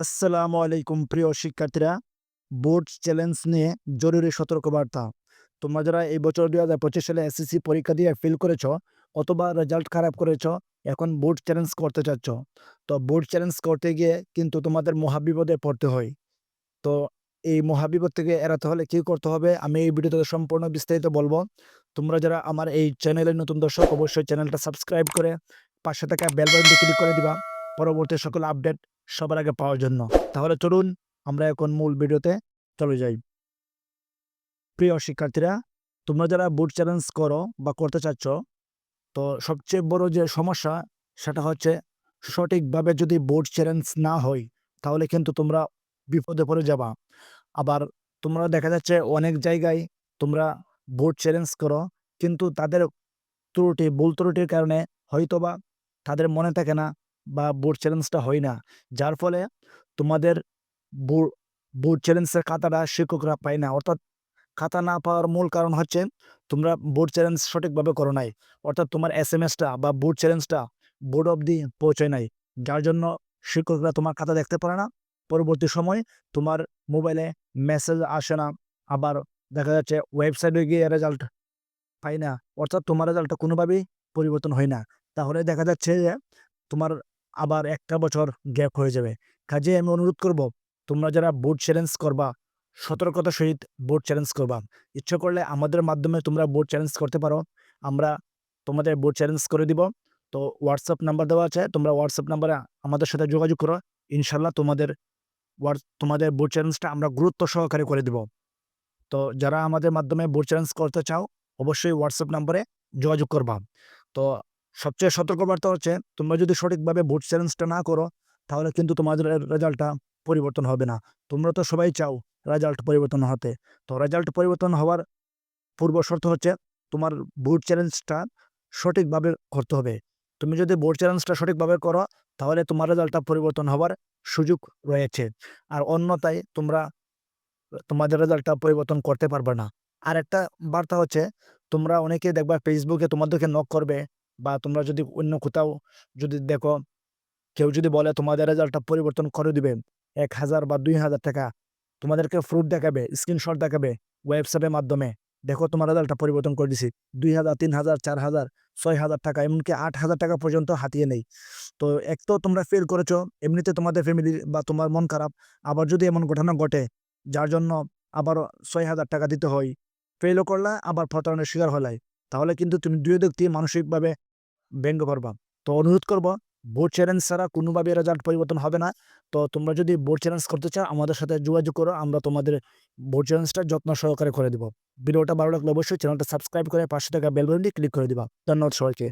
আসসালামু আলাইকুম, প্রিয় শিক্ষার্থীরা। বোর্ড চ্যালেঞ্জ নিয়ে জরুরি সতর্কবার্তা। তোমরা যারা এই বছর দুই হাজার পঁচিশ সালে এসএসসি পরীক্ষা দিয়ে ফেল করেছ অথবা রেজাল্ট খারাপ করেছ, এখন বোর্ড চ্যালেঞ্জ করতে চাচ্ছ। তো বোর্ড চ্যালেঞ্জ করতে গিয়ে কিন্তু তোমাদের মহাবিপদে পড়তে হয়। তো এই মহাবিপদ থেকে এড়াতে হলে কী করতে হবে? আমি এই ভিডিওতে সম্পূর্ণ বিস্তারিত বলব। তোমরা যারা আমার এই চ্যানেলের নতুন দর্শক, অবশ্যই চ্যানেলটা সাবস্ক্রাইব করে পাশে থাকা বেল বাটনটি ক্লিক করে দিবা। পরবর্তী সকল আপডেট সবার আগে পাওয়ার জন্য। তাহলে চলুন আমরা এখন মূল ভিডিওতে চলে যাই। প্রিয় শিক্ষার্থীরা, তোমরা যারা বুট চ্যালেঞ্জ করো বা করতে চাচ্ছ, তো সবচেয়ে বড় যে সমস্যা, সেটা হচ্ছে সঠিকভাবে যদি বোর্ড চ্যালেঞ্জ না হয়, তাহলে কিন্তু তোমরা বিপদে পড়ে যাবা। আবার তোমরা দেখা যাচ্ছে অনেক জায়গায় তোমরা বোর্ড চ্যালেঞ্জ করো, কিন্তু তাদের ত্রুটি, ভুল ত্রুটির কারণে হয়তোবা তাদের মনে থাকে না বা বোর্ড চ্যালেঞ্জটা হয় না। যার ফলে তোমাদের বোর্ড চ্যালেঞ্জের খাতাটা শিক্ষকরা পায় না। অর্থাৎ খাতা না পাওয়ার মূল কারণ হচ্ছে তোমরা বোর্ড চ্যালেঞ্জ সঠিকভাবে করো নাই। অর্থাৎ তোমার এস এম এসটা বা বোর্ড চ্যালেঞ্জটা বোর্ড অবধি পৌঁছয় নাই। যার জন্য শিক্ষকরা তোমার খাতা দেখতে পারে না। পরবর্তী সময় তোমার মোবাইলে মেসেজ আসে না। আবার দেখা যাচ্ছে ওয়েবসাইটে গিয়ে রেজাল্ট পাই না। অর্থাৎ তোমার রেজাল্টটা কোনোভাবেই পরিবর্তন হয় না। তাহলে দেখা যাচ্ছে যে তোমার আবার একটা বছর গ্যাপ হয়ে যাবে। কাজে আমি অনুরোধ করব, তোমরা যারা বোর্ড চ্যালেঞ্জ করবা, সতর্কতা সহিত বোর্ড চ্যালেঞ্জ করবা। ইচ্ছে করলে আমাদের মাধ্যমে তোমরা বোর্ড চ্যালেঞ্জ করতে পারো। আমরা তোমাদের বোর্ড চ্যালেঞ্জ করে দিব। তো হোয়াটসঅ্যাপ নাম্বার দেওয়া আছে, তোমরা হোয়াটসঅ্যাপ নাম্বারে আমাদের সাথে যোগাযোগ করো। ইনশাল্লাহ তোমাদের তোমাদের বোর্ড চ্যালেঞ্জটা আমরা গুরুত্ব সহকারে করে দিব। তো যারা আমাদের মাধ্যমে বোর্ড চ্যালেঞ্জ করতে চাও, অবশ্যই হোয়াটসঅ্যাপ নাম্বারে যোগাযোগ করবা। তো সবচেয়ে সতর্কবার্তা হচ্ছে, তোমরা যদি সঠিকভাবে বোর্ড চ্যালেঞ্জটা না করো, তাহলে কিন্তু তোমাদের রেজাল্টটা পরিবর্তন হবে না। তোমরা তো সবাই চাও রেজাল্ট পরিবর্তন হতে তো রেজাল্ট পরিবর্তন হওয়ার পূর্ব শর্ত হচ্ছে, তোমার বোর্ড চ্যালেঞ্জটা সঠিকভাবে করতে হবে। তুমি যদি বোর্ড চ্যালেঞ্জটা সঠিকভাবে করো, তাহলে তোমার রেজাল্টটা পরিবর্তন হওয়ার সুযোগ রয়েছে। আর অন্যথায় তোমরা, তোমাদের রেজাল্টটা পরিবর্তন করতে পারবে না। আর একটা বার্তা হচ্ছে, তোমরা অনেকে দেখবা ফেসবুকে তোমাদেরকে নক করবে। বা তোমরা যদি অন্য কোথাও যদি দেখো, কেউ যদি বলে তোমাদের রেজাল্টটা পরিবর্তন করে দিবে, এক হাজার বা দুই হাজার টাকা, তোমাদেরকে প্রুফ দেখাবে স্ক্রিনশট দেখাবে ওয়েবসাইটের মাধ্যমে, দেখো তোমার রেজাল্টটা পরিবর্তন করে দিছি, দুই হাজার, তিন হাজার, চার হাজার, ছয় হাজার টাকা, এমনকি আট হাজার টাকা পর্যন্ত হাতিয়ে নেই। তো এক তো তোমরা ফেল করেছ, এমনিতে তোমাদের ফ্যামিলি বা তোমার মন খারাপ, আবার যদি এমন ঘটনা ঘটে, যার জন্য আবার ছয় হাজার টাকা দিতে হয় ফেলও করলা, আবার প্রতারণের শিকার হলাই। তাহলে কিন্তু তুমি দুই দিক দিয়ে মানসিকভাবে ব্যঙ্গ করবা। তো অনুরোধ করব বোর্ড চ্যালেঞ্জ ছাড়া কোনোভাবে রেজাল্ট পরিবর্তন হবে না। তো তোমরা যদি বোর্ড চ্যালেঞ্জ করতে চাও, আমাদের সাথে যোগাযোগ করো, আমরা তোমাদের বোর্ড চ্যালেঞ্জটা যত্ন সহকারে করে দেবো। ভিডিওটা ভালো লাগলে অবশ্যই চ্যানেলটা সাবস্ক্রাইব করে পাশে থাকা বেলবনটি ক্লিক করে দিবা। ধন্যবাদ সবাইকে।